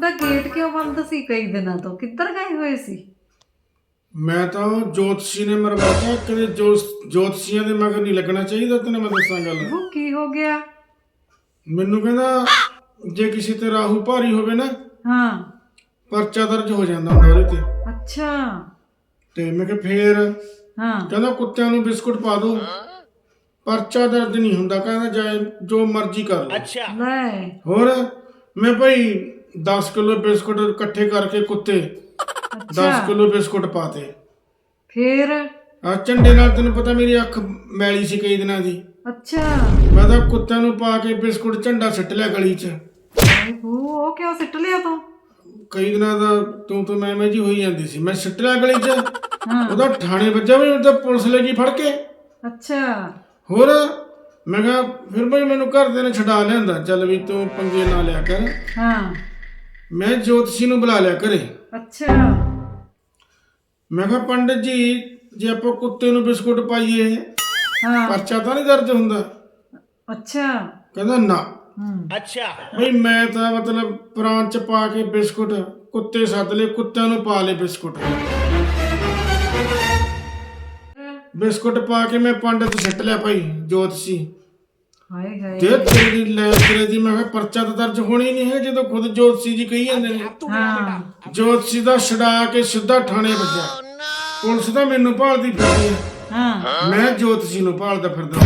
ਤੁਹਾਡਾ ਗੇਟ ਕਿਉਂ ਬੰਦ ਸੀ ਕਈ ਦਿਨਾਂ ਤੋਂ? ਕਿੱਧਰ ਗਏ ਹੋਏ ਸੀ? ਮੈਂ ਤਾਂ ਜੋਤਸ਼ੀ ਨੇ ਮਰਵਾਤਾ ਕਦੇ ਜੋਸ- ਜੋਤਸ਼ੀਆਂ ਦੇ ਮਗਰ ਨਹੀਂ ਲੱਗਣਾ ਚਾਹੀਦਾ ਤੈਨੂੰ ਮੈਂ ਦੱਸਾਂ ਗੱਲ। ਉਹ ਕੀ ਹੋ ਗਿਆ? ਮੈਨੂੰ ਕਹਿੰਦਾ ਜੇ ਕਿਸੇ ਤੇ ਰਾਹੂ ਭਾਰੀ ਹੋਵੇ ਨਾ ਹਾਂ। ਪਰਚਾ ਦਰਜ ਹੋ ਜਾਂਦਾ ਹੁੰਦਾ ਉਹਦੇ ਤੇ। ਅੱਛਾ। ਤੇ ਮੈਂ ਕਿਹਾ ਫੇਰ ਹਾਂ। ਕਹਿੰਦਾ ਕੁੱਤਿਆਂ ਨੂੰ ਬਿਸਕੁਟ ਪਾ ਦੋ। ਪਰਚਾ ਦਰਜ ਨਹੀਂ ਹੁੰਦਾ ਕਹਿੰਦਾ ਜਾਏ ਜੋ ਮਰਜ਼ੀ ਕਰ ਲਓ। ਲੈ। ਹੋਰ ਮੈਂ ਭਾਈ 10 ਕਿਲੋ ਬਿਸਕੁਟ ਇਕੱਠੇ ਕਰਕੇ ਕੁੱਤੇ। 10 ਅੱਛਾ ਕਿਲੋ ਬਿਸਕੁਟ ਪਾਤੇ। ਫੇਰ? ਆ ਝੰਡੇ ਨਾਲ ਤੈਨੂੰ ਪਤਾ ਮੇਰੀ ਅੱਖ ਮੈਲੀ ਸੀ ਕਈ ਦਿਨਾਂ ਦੀ। ਅੱਛਾ। ਮੈਂ ਤਾਂ ਕੁੱਤਿਆਂ ਨੂੰ ਪਾ ਕੇ ਬਿਸਕੁਟ ਝੰਡਾ ਸਿੱਟ ਲਿਆ ਗਲੀ 'ਚ। ਬੂ ਉਹ ਕਿਉਂ ਸਿੱਟ ਲਿਆ ਤੂੰ? ਕਈ ਦਿਨਾਂ ਦਾ ਤੂੰ ਤੋਂ ਮੈਂ ਮੈਂ ਜੀ ਹੋਈ ਜਾਂਦੀ ਸੀ। ਮੈਂ ਸਿੱਟ ਲਿਆ ਗਲੀ 'ਚ। ਹਾਂ। ਉਹਦਾ ਥਾਣੇ ਵੱਜਾ ਵੀ ਉਹ ਤਾਂ ਪੁਲਿਸ ਲੈ ਗਈ ਫੜ ਕੇ। ਅੱਛਾ। ਹੋਰ? ਮੈਂ ਕਿਹਾ ਫਿਰ ਬਈ ਮੈਨੂੰ ਘਰ ਦੇ ਨੇ ਛਡਾ ਲਿਆਂਦਾ। ਚੱਲ ਵੀ ਤੂੰ ਪੰਗੇ ਨਾ ਲਿਆ ਕਰ। ਹਾਂ। ਮੈਂ ਜੋਤਸ਼ੀ ਨੂੰ ਬੁਲਾ ਲਿਆ ਘਰੇ। ਅੱਛਾ। ਮੈਂ ਕਿਹਾ ਪੰਡਿਤ ਜੀ ਜੇ ਆਪਾਂ ਕੁੱਤੇ ਨੂੰ ਬਿਸਕੁਟ ਪਾਈਏ ਹਾਂ। ਪਰਚਾ ਤਾਂ ਨਹੀਂ ਦਰਜ ਹੁੰਦਾ। ਅੱਛਾ। ਕਹਿੰਦਾ ਨਾ। ਹੂੰ। ਬਈ ਮੈਂ ਤਾਂ ਮਤਲਬ ਪ੍ਰਾਂਤ ਚ ਪਾ ਕੇ ਬਿਸਕੁਟ ਕੁੱਤੇ ਸੱਦ ਲਏ ਕੁੱਤਿਆਂ ਨੂੰ ਪਾ ਲਏ ਬਿਸਕੁਟ। ਬਿਸਕੁਟ ਪਾ ਕੇ ਮੈਂ ਪੰਡਿਤ ਸਿੱਟ ਲਿਆ ਭਾਈ ਜੋਤਸ਼ੀ ਹਾਏ ਹਾਏ। ਤੇ ਤੇਰੀ ਲੈ ਤੇਰੇ ਦੀ ਮੈਂ ਕਿਹਾ ਪਰਚਾ ਤਾਂ ਦਰਜ ਹੋਣੀ ਨਹੀਂ ਹੈ ਜਦੋਂ ਖੁਦ ਜੋਤਸ਼ੀ ਜੀ ਕਹੀ ਜਾਂਦੇ ਨੇ। ਹਾਂ। ਜੋਤਸ਼ੀ ਦਾ ਛਡਾ ਕੇ ਸਿੱਧਾ ਥਾਣੇ ਵੱਜਿਆ। ਪੁਲਿਸ ਤਾਂ ਮੈਨੂੰ ਭਾਲਦੀ ਫਿਰਦੀ ਹੈ। ਹਾਂ। ਮੈਂ ਜੋਤਸ਼ੀ ਨੂੰ ਭਾਲਦਾ ਫਿਰਦਾ।